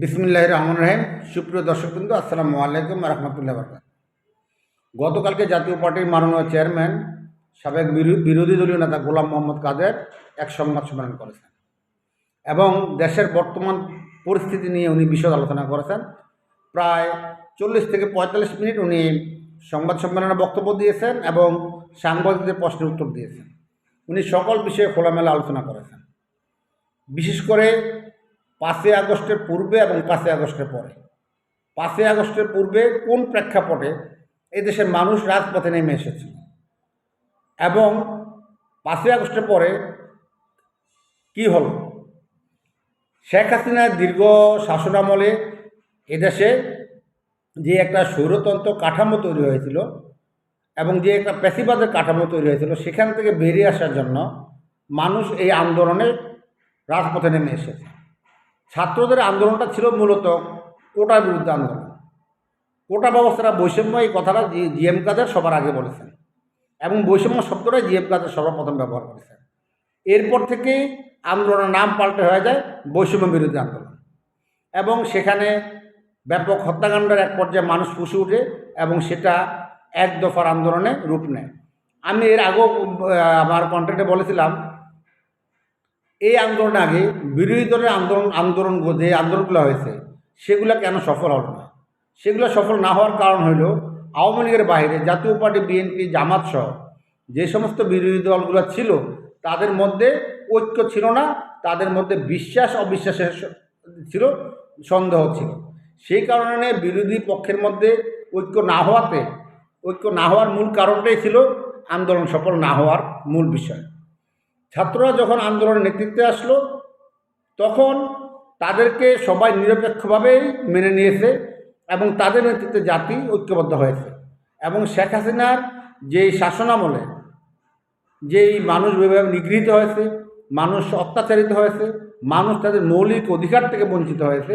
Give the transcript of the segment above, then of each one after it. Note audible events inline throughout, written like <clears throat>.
বিসমুল্লাহ রহমান রহিম। সুপ্রিয় দর্শকবৃন্দ, আসসালামু আলাইকুম রহমতুল্লাহ বরকাত গতকালকে জাতীয় পার্টির মাননীয় চেয়ারম্যান, সাবেক বিরো- বিরোধী দলীয় নেতা গোলাম মোহাম্মদ কাদের এক সংবাদ সম্মেলন করেছেন এবং দেশের বর্তমান পরিস্থিতি নিয়ে উনি বিশদ আলোচনা করেছেন। প্রায় চল্লিশ থেকে পঁয়তাল্লিশ মিনিট উনি সংবাদ সম্মেলনে বক্তব্য দিয়েছেন এবং সাংবাদিকদের প্রশ্নের উত্তর দিয়েছেন। উনি সকল বিষয়ে খোলামেলা আলোচনা করেছেন। বিশেষ করে পাঁচই আগস্টের পূর্বে এবং পাঁচই আগস্টের পরে। পাঁচই আগস্টের পূর্বে কোন প্রেক্ষাপটে এই দেশের মানুষ রাজপথে নেমে এসেছিল? এবং পাঁচই আগস্টের পরে কি হলো? শেখ হাসিনার দীর্ঘ শাসনামলে এদেশে যে একটা স্বৈরতন্ত্র কাঠামো তৈরি হয়েছিল এবং যে একটা পেশিবাদের কাঠামো তৈরি হয়েছিল, সেখান থেকে বেরিয়ে আসার জন্য মানুষ এই আন্দোলনে রাজপথে নেমে এসেছে। ছাত্রদের আন্দোলনটা ছিল মূলত কোটার বিরুদ্ধে আন্দোলন। কোটা ব্যবস্থাটা বৈষম্য এই কথাটা জিএম কাদের সবার আগে বলেছেন এবং বৈষম্য শব্দটাই জিএম কাদের সর্বপ্রথম ব্যবহার করেছেন। এরপর থেকে আন্দোলনের নাম পাল্টে হয়ে যায় বৈষম্য বিরোধী আন্দোলন এবং সেখানে ব্যাপক হত্যাকাণ্ডের এক পর্যায়ে মানুষ ফুসে ওঠে এবং সেটা এক দফার আন্দোলনে রূপ নেয়। আমি এর আগেও আমার কন্টেন্টে বলেছিলাম এই আন্দোলনের আগে বিরোধী দলের আন্দোলন আন্দোলন যে আন্দোলনগুলো হয়েছে, সেগুলো কেন সফল হলো না? সেগুলো সফল না হওয়ার কারণ হইল আওয়ামী লীগের বাইরে জাতীয় পার্টি, বিএনপি, জামাত সহ যে সমস্ত বিরোধী দলগুলো ছিল, তাদের মধ্যে ঐক্য ছিল না, তাদের মধ্যে বিশ্বাস, অবিশ্বাসের ছিল, সন্দেহ ছিল। সেই কারণে বিরোধী পক্ষের মধ্যে ঐক্য না হওয়াতে, ঐক্য না হওয়ার মূল কারণটাই ছিল আন্দোলন সফল না হওয়ার মূল বিষয়। ছাত্ররা যখন আন্দোলনের নেতৃত্বে আসলো, তখন তাদেরকে সবাই নিরপেক্ষভাবেই মেনে নিয়েছে এবং তাদের নেতৃত্বে জাতি ঐক্যবদ্ধ হয়েছে। এবং শেখ হাসিনার যেই শাসনামলে যেই মানুষ যেভাবে নিগৃহীত হয়েছে, মানুষ অত্যাচারিত হয়েছে, মানুষ তাদের মৌলিক অধিকার থেকে বঞ্চিত হয়েছে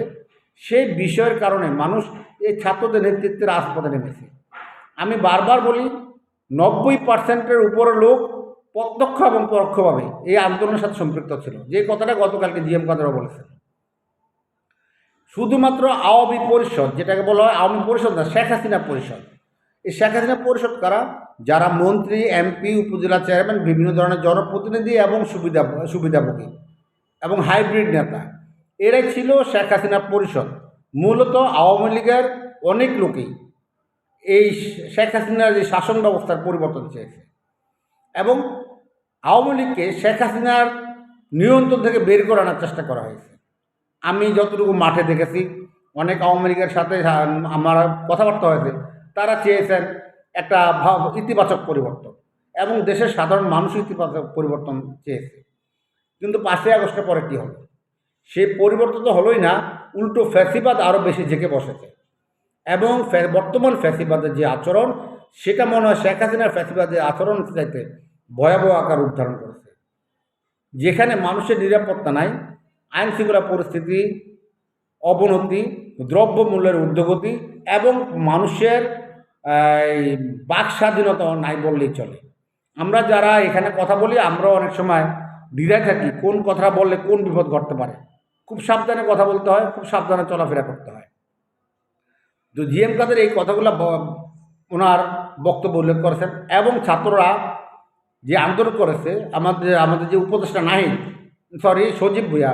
সেই বিষয়ের কারণে মানুষ এই ছাত্রদের নেতৃত্বে রাজপথে নেমেছে। আমি বারবার বলি, নব্বই পার্সেন্টের উপরে লোক প্রত্যক্ষ এবং পরোক্ষভাবে এই আন্দোলনের সাথে সম্পৃক্ত ছিল। যে কথাটা গতকালকে জিএম কাদেরও বলেছেন। শুধুমাত্র আওয়ামী পরিষদ, যেটাকে বলা হয় আওয়ামী পরিষদ না, শেখ হাসিনা পরিষদ। এই শেখ হাসিনা পরিষদ কারা? যারা মন্ত্রী, এমপি, উপজেলা চেয়ারম্যান, বিভিন্ন ধরনের জনপ্রতিনিধি এবং সুবিধা, সুবিধাভোগী এবং হাইব্রিড নেতা। এরাই ছিল শেখ হাসিনা পরিষদ। মূলত আওয়ামী লীগের অনেক লোকেই এই শেখ হাসিনার যে শাসন ব্যবস্থার পরিবর্তন চেয়েছে। এবং আওয়ামী লীগকে শেখ হাসিনার নিয়ন্ত্রণ থেকে বের করে আনার চেষ্টা করা হয়েছে। আমি যতটুকু মাঠে দেখেছি, অনেক আওয়ামী লীগের সাথে, আমার কথাবার্তা হয়েছে, তারা চেয়েছেন একটা ইতিবাচক পরিবর্তন এবং দেশের সাধারণ মানুষ ইতিবাচক পরিবর্তন চেয়েছে। কিন্তু পাঁচই আগস্টের পরে কী হলো? সে পরিবর্তন তো হলোই না, উল্টো ফ্যাসিবাদ আরও বেশি জেঁকে বসেছে। এবং বর্তমান ফ্যাসিবাদের যে আচরণ, সেটা মনে হয় শেখ হাসিনার ফ্যাসিবাদের আচরণ চাইতে ভয়াবহ আকার উদ্ধারণ করেছে। যেখানে মানুষের নিরাপত্তা নাই আইন শৃঙ্খলা পরিস্থিতি, অবনতি, দ্রব্যমূল্যের ঊর্ধ্বগতি এবং মানুষের বাক স্বাধীনতা নাই বললেই চলে। আমরা যারা এখানে কথা বলি, আমরা অনেক সময় দ্বিধায় থাকি, কোন কথা বললে কোন বিপদ ঘটতে পারে। খুব সাবধানে কথা বলতে হয়, খুব সাবধানে চলাফেরা করতে হয়। তো জিএম কাদের এই কথাগুলো ওনার বক্তব্য উল্লেখ করেছেন এবং ছাত্ররা যে আন্দোলন করেছে, আমাদের আমাদের যে উপদেষ্টা নাহিদ সরি সজীব ভুইয়া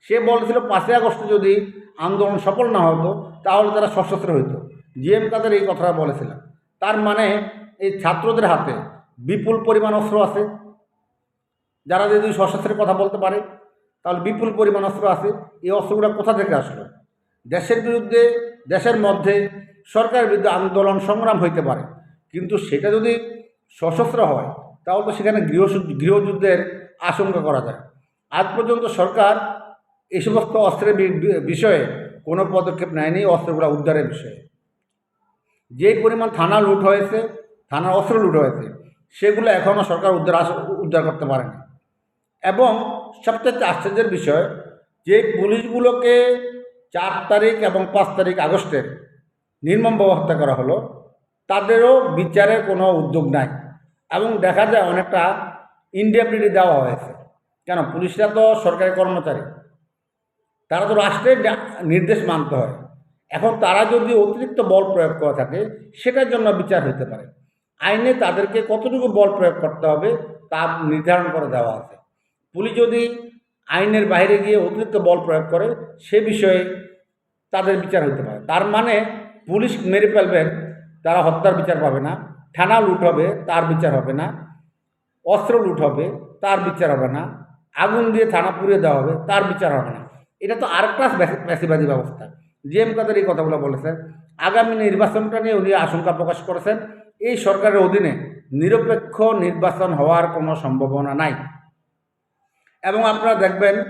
সে বলেছিল পাঁচই আগস্ট যদি আন্দোলন সফল না হতো, তাহলে তারা সশস্ত্র হইতো। জিএম কাদের এই কথাটা বলেছিলেন। তার মানে এই ছাত্রদের হাতে বিপুল পরিমাণ অস্ত্র আছে। যারা যদি সশস্ত্রের কথা বলতে পারে, তাহলে বিপুল পরিমাণ অস্ত্র আছে। এই অস্ত্রগুলো কোথা থেকে আসলো? দেশের বিরুদ্ধে, দেশের মধ্যে সরকারের বিরুদ্ধে আন্দোলন সংগ্রাম হইতে পারে। কিন্তু সেটা যদি সশস্ত্র হয় তাহলে তো সেখানে গৃহ গৃহযুদ্ধের আশঙ্কা করা যায়। আজ পর্যন্ত সরকার এই সমস্ত অস্ত্রের বিষয়ে কোনো পদক্ষেপ নেয়নি, অস্ত্রগুলো উদ্ধারের বিষয়ে। যে পরিমাণ থানা লুট হয়েছে, থানার অস্ত্র লুট হয়েছে, সেগুলো এখনও সরকার উদ্ধার উদ্ধার করতে পারেনি। এবং সবচেয়ে আশ্চর্যের বিষয়, যে পুলিশগুলোকে চার তারিখ এবং পাঁচ তারিখ আগস্টের নির্মমভাবে হত্যা করা হলো, তাদেরও বিচারের কোনো উদ্যোগ নাই। এবং দেখা যায় অনেকটা ইন্ডিয়াবিলিটি দেওয়া হয়েছে। কেন? পুলিশরা তো সরকারি কর্মচারী। তারা তো রাষ্ট্রের নির্দেশ মানতে হয়। এখন তারা যদি অতিরিক্ত বল প্রয়োগ করে থাকে, সেটার জন্য বিচার হতে পারে। আইনে তাদেরকে কতটুকু বল প্রয়োগ করতে হবে, তা নির্ধারণ করে দেওয়া আছে। পুলিশ যদি আইনের বাইরে গিয়ে অতিরিক্ত বল প্রয়োগ করে, সে বিষয়ে তাদের বিচার হতে পারে। তার মানে পুলিশ মেরে ফেলবেন, তারা হত্যার বিচার পাবে না। থানা লুট হবে, তার বিচার হবে না। অস্ত্র লুট হবে, তার বিচার হবে না। আগুন দিয়ে থানা পুড়িয়ে দেওয়া হবে, তার বিচার হবে না। এটা তো আরেকটা ব্যাসি- ব্যাসিবাদী ব্যবস্থা। জিএম কাদের এই কথাগুলো বলেছেন। আগামী নির্বাচনটা নিয়ে উনি আশঙ্কা প্রকাশ করেছেন। এই সরকারের অধীনে নিরপেক্ষ নির্বাচন হওয়ার কোনো সম্ভাবনা নাই। এবং আপনারা দেখবেন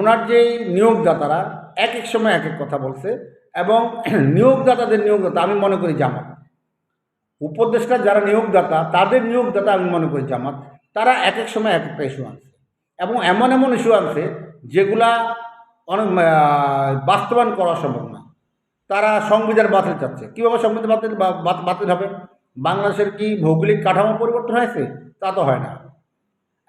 ওনার যেই নিয়োগদাতারা, এক এক সময় এক এক কথা বলছে। এবং <clears throat> নিয়োগদাতাদের নিয়োগদাতা, আমি মনে করি জামাত। উপদেষ্টা যারা নিয়োগদাতা, তাদের নিয়োগদাতা আমি মনে করি জামাত, তারা এক এক সময় এক একটা ইস্যু আনছে। এবং এমন এমন ইস্যু আনছে যেগুলা অনেক বাস্তবায়ন করা সম্ভব না। তারা সংবিধান বাতিল চাচ্ছে। কীভাবে সংবিধান বাতিল বাতিল হবে? বাংলাদেশের কি ভৌগোলিক কাঠামো পরিবর্তন হয়েছে? তা তো হয় না।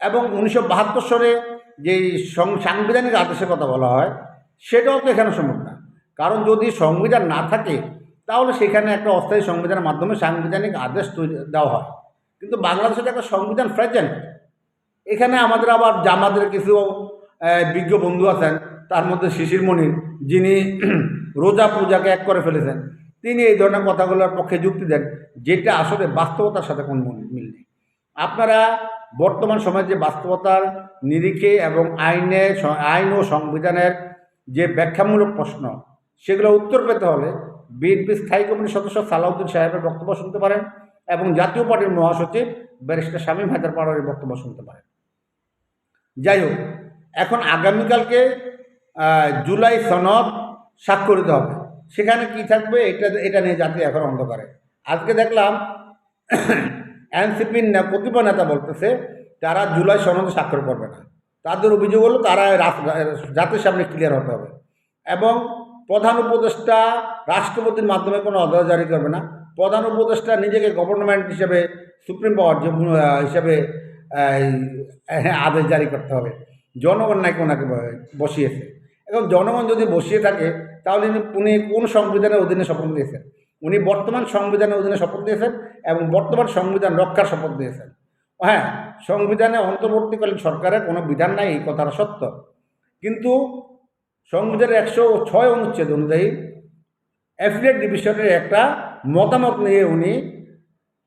এবং উনিশশো বাহাত্তর সালে যে সাংবিধানিক আদেশের কথা বলা হয়, সেটাও তো এখানে সম্ভব না। কারণ যদি সংবিধান না থাকে তাহলে সেখানে একটা অস্থায়ী সংবিধানের মাধ্যমে সাংবিধানিক আদেশ তৈরি, দেওয়া হয়। কিন্তু বাংলাদেশের একটা সংবিধান প্রেজেন্ট এখানে আমাদের আবার জামাতের কিছু বিজ্ঞ বন্ধু আছেন, তার মধ্যে শিশির মনির যিনি <clears throat> রোজা পূজাকে এক করে ফেলেছেন। তিনি এই ধরনের কথাগুলোর পক্ষে যুক্তি দেন, যেটা আসলে বাস্তবতার সাথে কোন মিল নেই। আপনারা বর্তমান সময়ে যে বাস্তবতার নিরিখে এবং আইনে, আইন ও সংবিধানের যে ব্যাখ্যামূলক প্রশ্ন, সেগুলো উত্তর পেতে হলে বিএনপি স্থায়ী কমিটির সদস্য সালাউদ্দিন সাহেবের বক্তব্য শুনতে পারেন এবং জাতীয় পার্টির মহাসচিব ব্যারিস্টার শামীম হায়দার পাড়ারের বক্তব্য শুনতে পারেন। যাই হোক, এখন আগামীকালকে জুলাই সনদ স্বাক্ষরিত হবে। সেখানে কি থাকবে এটা এটা নিয়ে জাতি এখন অন্ধকারে। আজকে দেখলাম <clears throat> এনসিপির কতিপয় নেতা বলতেছে, তারা জুলাই সনদে স্বাক্ষর করবে না। তাদের অভিযোগ হলো তারা জাতির সামনে ক্লিয়ার হতে হবে। এবং প্রধান উপদেষ্টা রাষ্ট্রপতির মাধ্যমে কোনো অর্ডার জারি করবে না। প্রধান উপদেষ্টা নিজেকে গভর্নমেন্ট হিসেবে, সুপ্রিম পাওয়ার হিসেবে আদেশ জারি করতে হবে। জনগণ নাকি ওনাকে বসিয়েছে। এবং জনগণ যদি বসিয়ে থাকে, তাহলে উনি কোন সংবিধানের অধীনে শপথ দিয়েছেন উনি বর্তমান সংবিধানের অধীনে শপথ দিয়েছেন এবং বর্তমান সংবিধান রক্ষার শপথ দিয়েছেন হ্যাঁ সংবিধানে অন্তর্বর্তীকালীন সরকারের কোনো বিধান নাই, এই কথাটা সত্য। কিন্তু সংবিধানের একশো ছয় অনুচ্ছেদ অনুযায়ী অ্যাফিলিয়েট ডিভিশনের একটা মতামত নিয়ে উনি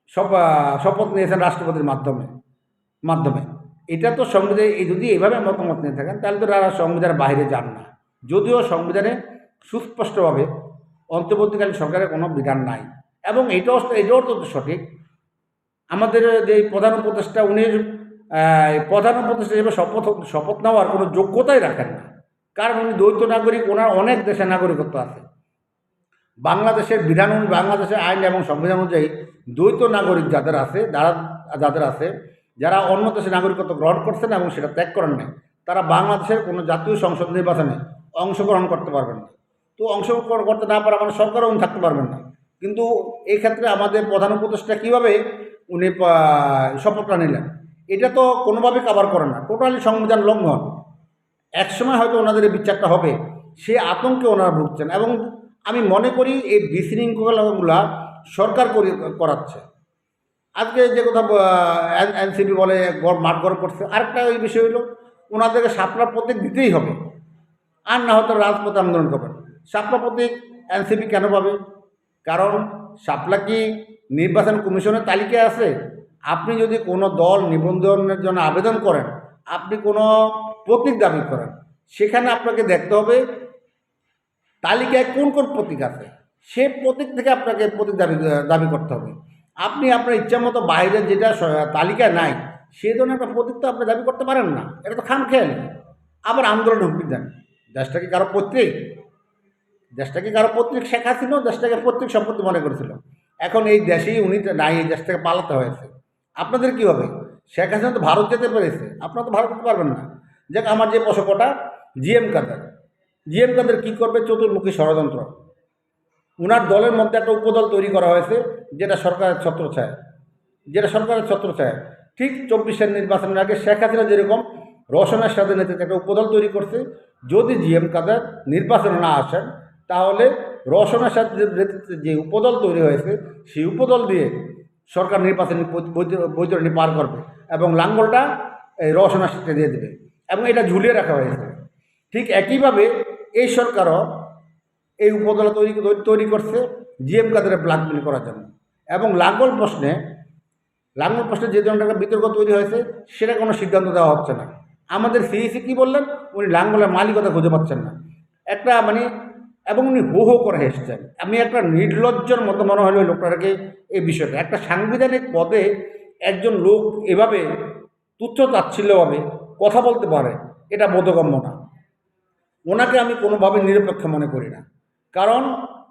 শপ- শপথ নিয়েছেন রাষ্ট্রপতির মাধ্যমে মাধ্যমে। এটা তো সংবিধান যদি এইভাবে মতামত নিয়ে থাকেন, তাহলে তো তারা সংবিধানের বাইরে যান না। যদিও সংবিধানে সুস্পষ্টভাবে অন্তর্বর্তীকালীন সরকারের কোনো বিধান নাই। এবং এটাও এটাও তো সঠিক। আমাদের যে প্রধান উপদেষ্টা, উনি প্রধান উপদেষ্টা হিসেবে শপথ শপথ নেওয়ার কোনো যোগ্যতাই রাখেন না। কারণ উনি দ্বৈত নাগরিক, ওনার অনেক দেশের নাগরিকত্ব আছে। বাংলাদেশের বিধান বাংলাদেশের আইন এবং সংবিধান অনুযায়ী দ্বৈত নাগরিক যাদের আছে, যারা, যাদের আছে, যারা অন্য দেশের নাগরিকত্ব গ্রহণ করছেন এবং সেটা ত্যাগ করেন নাই, তারা বাংলাদেশের কোনো জাতীয় সংসদ নির্বাচনে অংশগ্রহণ করতে পারবেন না। তো অংশগ্রহণ করতে না পারা মানে সরকারও উনি থাকতে পারবেন না। কিন্তু এই ক্ষেত্রে আমাদের প্রধান উপদেষ্টা কীভাবে উনি শপথটা নিলেন? এটা তো কোনোভাবে কাভার করে না। টোটালি সংবিধান লঙ্ঘন। একসময় হয়তো ওনাদের এই বিচারটা হবে, সে আতঙ্কে ওনারা ভুগছেন এবং আমি মনে করি এই বিশৃঙ্খলাগুলা সরকার করি, করাচ্ছে। আজকে যে কথা এনসিপি বলে মাঠ গরম করছে, আরেকটা ওই বিষয় হলো, ওনাদেরকে সাপলা প্রতীক দিতেই হবে, আর না হয়তো রাজপথে আন্দোলন করবেন। সাপলা প্রতীক এনসিপি কেন পাবে? কারণ সাপলা কি নির্বাচন কমিশনের তালিকায় আছে? আপনি যদি কোনো দল নিবন্ধনের জন্য আবেদন করেন, আপনি কোনো প্রতীক দাবি করেন। সেখানে আপনাকে দেখতে হবে তালিকায় কোন কোন প্রতীক আছে। সে প্রতীক থেকে আপনাকে প্রতীক দাবি দাবি করতে হবে। আপনি আপনার ইচ্ছা মতো বাইরে যেটা তালিকায় নাই সেই ধরনের একটা প্রতীক তো আপনি দাবি করতে পারেন না। এটা তো খাম খেয়াল আবার আন্দোলন হুমকি দেন। দেশটা কি কারও পৈতৃক দেশটাকে কারও পৈতৃক শেখ হাসিনাও দেশটাকে পৈতৃক সম্পত্তি মনে করেছিল। এখন এই দেশেই উনি নাই, এই দেশ থেকে পালাতে হয়েছে। আপনাদের কী হবে? শেখ হাসিনা তো ভারত যেতে পেরেছে। আপনারা তো ভারত যেতে পারবেন না। যাক, আমার যে পশকটা জিএম কাদের জিএম কাদের কী করবে? চতুর্মুখী ষড়যন্ত্র। ওনার দলের মধ্যে একটা উপদল তৈরি করা হয়েছে, যেটা সরকারের ছত্রছায়া। যেটা সরকারের ছত্র ছত্রছায়া। ঠিক চব্বিশের নির্বাচনের আগে শেখ হাসিনা যেরকম রওশনের সাথে নেতৃত্বে একটা উপদল তৈরি করছে, যদি জিএম কাদের নির্বাচনে না আসেন, তাহলে রওশনের সাথে নেতৃত্বে যে উপদল তৈরি হয়েছে, সেই উপদল দিয়ে সরকার নির্বাচনী বৈতরণী পার করবে এবং লাঙ্গলটা এই রওশনের সাথে দিয়ে দেবে। এবং এটা ঝুলিয়ে রাখা হয়েছে। ঠিক একইভাবে এই সরকারও এই উপদল তৈরি তৈরি করছে জিএম কাদের ব্ল্যাকমেল করার জন্য। এবং লাঙ্গল প্রশ্নে লাঙ্গল প্রশ্নে যে ধরনের একটা বিতর্ক তৈরি হয়েছে, সেটা কোনো সিদ্ধান্ত দেওয়া হচ্ছে না। আমাদের সিইসি কী বললেন? উনি লাঙ্গলের মালিকতা খুঁজে পাচ্ছেন না। একটা মানে এবং উনি হো হো করে হেসছেন। আমি একটা নির্লজ্জর মতো মনে হলো লোকটাকে এই বিষয়টা। একটা সাংবিধানিক পদে একজন লোক এভাবে তুচ্ছ তাচ্ছিল্যভাবে কথা বলতে পারে, এটা বোধগম্য না। ওনাকে আমি কোনোভাবে নিরপেক্ষ মনে করি না। কারণ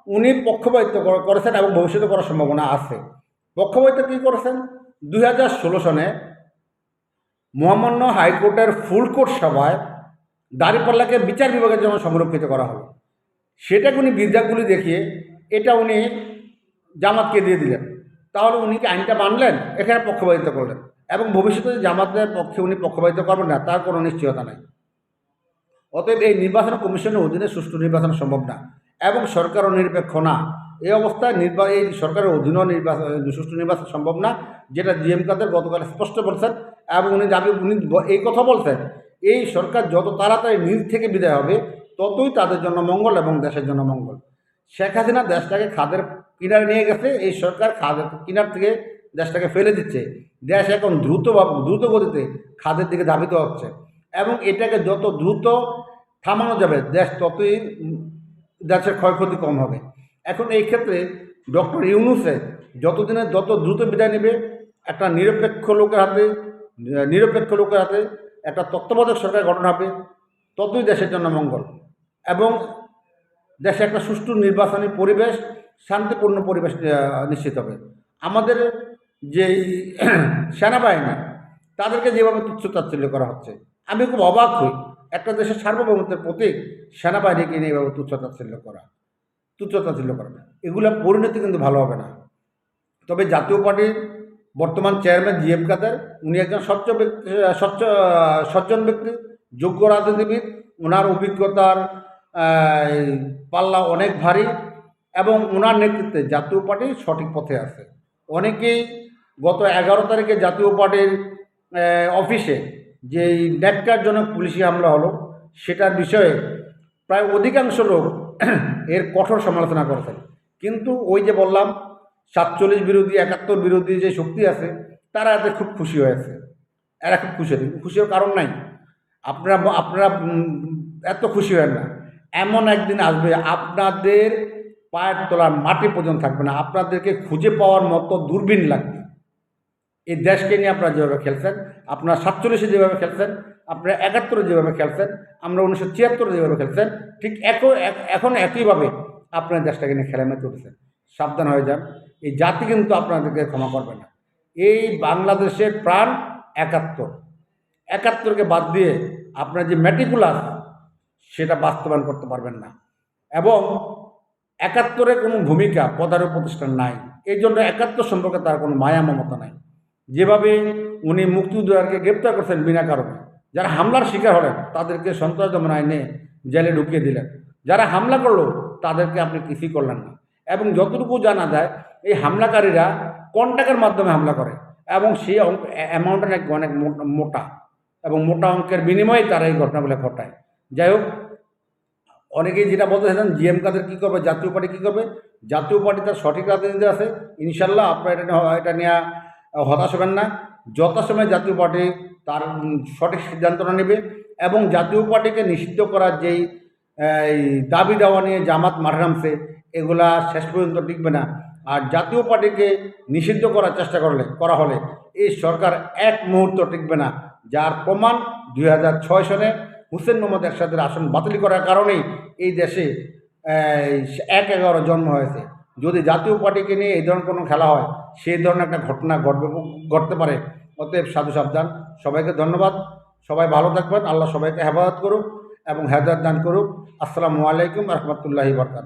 উনি পক্ষপাতিত্ব করেছেন এবং ভবিষ্যতে করার সম্ভাবনা আছে। পক্ষপাতিত্ব কী করেছেন? দুই হাজার ষোলো সনে মহামান্য হাইকোর্টের ফুল কোর্ট সভায় দাঁড়িপাল্লাকে বিচার বিভাগের জন্য সংরক্ষিত করা হলো। সেটাকে উনি বিদ্যাগুলি দেখিয়ে এটা উনি জামাতকে দিয়ে দিলেন। তাহলে উনি কি আইনটা মানলেন? এখানে পক্ষপাতিত্ব করলেন। এবং ভবিষ্যতে জামাতের পক্ষে উনি পক্ষপাতিত্ব করবেন না, তার কোনো নিশ্চয়তা নাই। অতএব এই নির্বাচন কমিশনের অধীনে সুষ্ঠু নির্বাচন সম্ভব না এবং সরকারও নিরপেক্ষ না। এই অবস্থায় নির্বা, এই সরকারের অধীনেও নির্বাচন, সুষ্ঠু নির্বাচন সম্ভব না, যেটা জিএম কাদের গতকাল স্পষ্ট বলছেন এবং উনি দাবি, উনি এই কথা বলছেন, এই সরকার যত তাড়াতাড়ি নিজ থেকে বিদায় হবে, ততই তাদের জন্য মঙ্গল এবং দেশের জন্য মঙ্গল। শেখ হাসিনা দেশটাকে খাদের কিনারে নিয়ে গেছে, এই সরকার খাদের কিনার থেকে দেশটাকে ফেলে দিচ্ছে। দেশ এখন দ্রুত দ্রুত গতিতে খাদের দিকে ধাবিত হচ্ছে এবং এটাকে যত দ্রুত থামানো যাবে, দেশ ততই দেশের ক্ষয়ক্ষতি কম হবে। এখন এই ক্ষেত্রে ডক্টর ইউনুসে যতদিনে যত দ্রুত বিদায় নেবে, একটা নিরপেক্ষ লোকের হাতে, নিরপেক্ষ লোকের হাতে একটা তত্ত্বাবধায়ক সরকার গঠন হবে, ততই দেশের জন্য মঙ্গল এবং দেশে একটা সুষ্ঠু নির্বাচনী পরিবেশ, শান্তিপূর্ণ পরিবেশ নিশ্চিত হবে। আমাদের যেই <clears throat> সেনাবাহিনী, তাদেরকে যেভাবে তুচ্ছতাচ্ছিল্য করা হচ্ছে, আমি খুব অবাক হই। একটা দেশের সার্বভৌমত্বের প্রতীক সেনাবাহিনীকে নিয়ে এভাবে তুচ্ছতাচ্ছিল্য করা তুচ্ছতাচ্ছিল্য করা। এগুলো পরিণতি কিন্তু ভালো হবে না। তবে জাতীয় পার্টির বর্তমান চেয়ারম্যান জি এম কাদের, উনি একজন স্বচ্ছ ব্যক্তি, স্বচ্ছ সজ্জন ব্যক্তি, যোগ্য রাজনীতিবিদ। ওনার অভিজ্ঞতার পাল্লা অনেক ভারী এবং ওনার নেতৃত্বে জাতীয় পার্টি সঠিক পথে আছে। অনেকেই গত এগারো তারিখে জাতীয় পার্টির অফিসে যে ন্যাক্কারজনক পুলিশি হামলা হলো, সেটার বিষয়ে প্রায় অধিকাংশ লোক <clears throat> এর কঠোর সমালোচনা করেছেন। কিন্তু ওই যে বললাম, সাতচল্লিশ বিরোধী, একাত্তর বিরোধী যে শক্তি আছে, তারা এতে খুব খুশি হয়েছে। এরা খুব খুশি হয়েছে। খুশি হওয়ার কারণ নাই। আপনারা আপনারা এত খুশি হবেন না। এমন একদিন আসবে, আপনাদের পায়ের তলার মাটি পর্যন্ত থাকবে না। আপনাদেরকে খুঁজে পাওয়ার মতো দূরবীন লাগবে। এই দেশকে নিয়ে আপনারা যেভাবে খেলছেন, আপনারা সাতচল্লিশে যেভাবে খেলছেন, আপনারা একাত্তরে যেভাবে খেলছেন, আমরা উনিশশো ছিয়াত্তরে যেভাবে খেলছেন, ঠিক এক- এখন একইভাবে আপনার দেশটাকে নিয়ে খেলা মেতে উঠেছেন সাবধান হয়ে যান। এই জাতি কিন্তু আপনাদেরকে ক্ষমা করবে না। এই বাংলাদেশের প্রাণ একাত্তর। একাত্তরকে বাদ দিয়ে আপনার যে ম্যাটিকুলাস সেটা বাস্তবায়ন করতে পারবেন না। এবং একাত্তরে কোনো ভূমিকা পদার প্রতিষ্ঠান নাই। এই জন্য একাত্তর সম্পর্কে তার কোনো মায়া, মমতা নাই। যেভাবে উনি মুক্তিযোদ্ধাকে গ্রেপ্তার করছেন বিনা কারণে, যারা হামলার শিকার হলেন, তাদেরকে সন্ত্রাস দমন আইনে জেলে ঢুকিয়ে দিলেন। যারা হামলা করল, তাদেরকে আপনি কিছুই করলেন না। এবং যতটুকু জানা যায়, এই হামলাকারীরা কন্ট্যাক্টের মাধ্যমে হামলা করে এবং সেই অঙ্ক অ্যামাউন্টটা নাকি অনেক মোটা এবং মোটা অঙ্কের বিনিময়ে তারা এই ঘটনাগুলো ঘটায়। যাই হোক, অনেকেই যেটা বলতে চাইছেন, জিএম কাদের কী করবে, জাতীয় পার্টি কী করবে? জাতীয় পার্টি তার সঠিক রাজনীতি আছে। ইনশাল্লাহ আপনারা এটা এটা নিয়ে হতাশ হবেন না। যথাসময়ে জাতীয় পার্টি তার সঠিক সিদ্ধান্তটা নেবে এবং জাতীয় পার্টিকে নিষিদ্ধ করার যেই দাবি দেওয়া নিয়ে জামাত মাঠে নামছে, এগুলা শেষ পর্যন্ত টিকবে না। আর জাতীয় পার্টিকে নিষিদ্ধ করার চেষ্টা করলে, করা হলে এই সরকার এক মুহূর্ত টিকবে না, যার প্রমাণ দুই হাজার ছয় সনে হুসেন মোহাম্মদ এরশাদের আসন বাতিল করার কারণেই এই দেশে এক এগারো জন্ম হয়েছে। যদি জাতীয় পার্টিকে নিয়ে এই ধরনের কোনো খেলা হয়, সেই ধরনের একটা ঘটনা ঘটবে, ঘটতে পারে। অতএব সাধু সাবধান। সবাইকে ধন্যবাদ। সবাই ভালো থাকবেন। আল্লাহ সবাইকে হেফাজত করুক এবং হেদায়ত দান করুক। আসসালামু আলাইকুম রহমতুল্লাহি বরকাত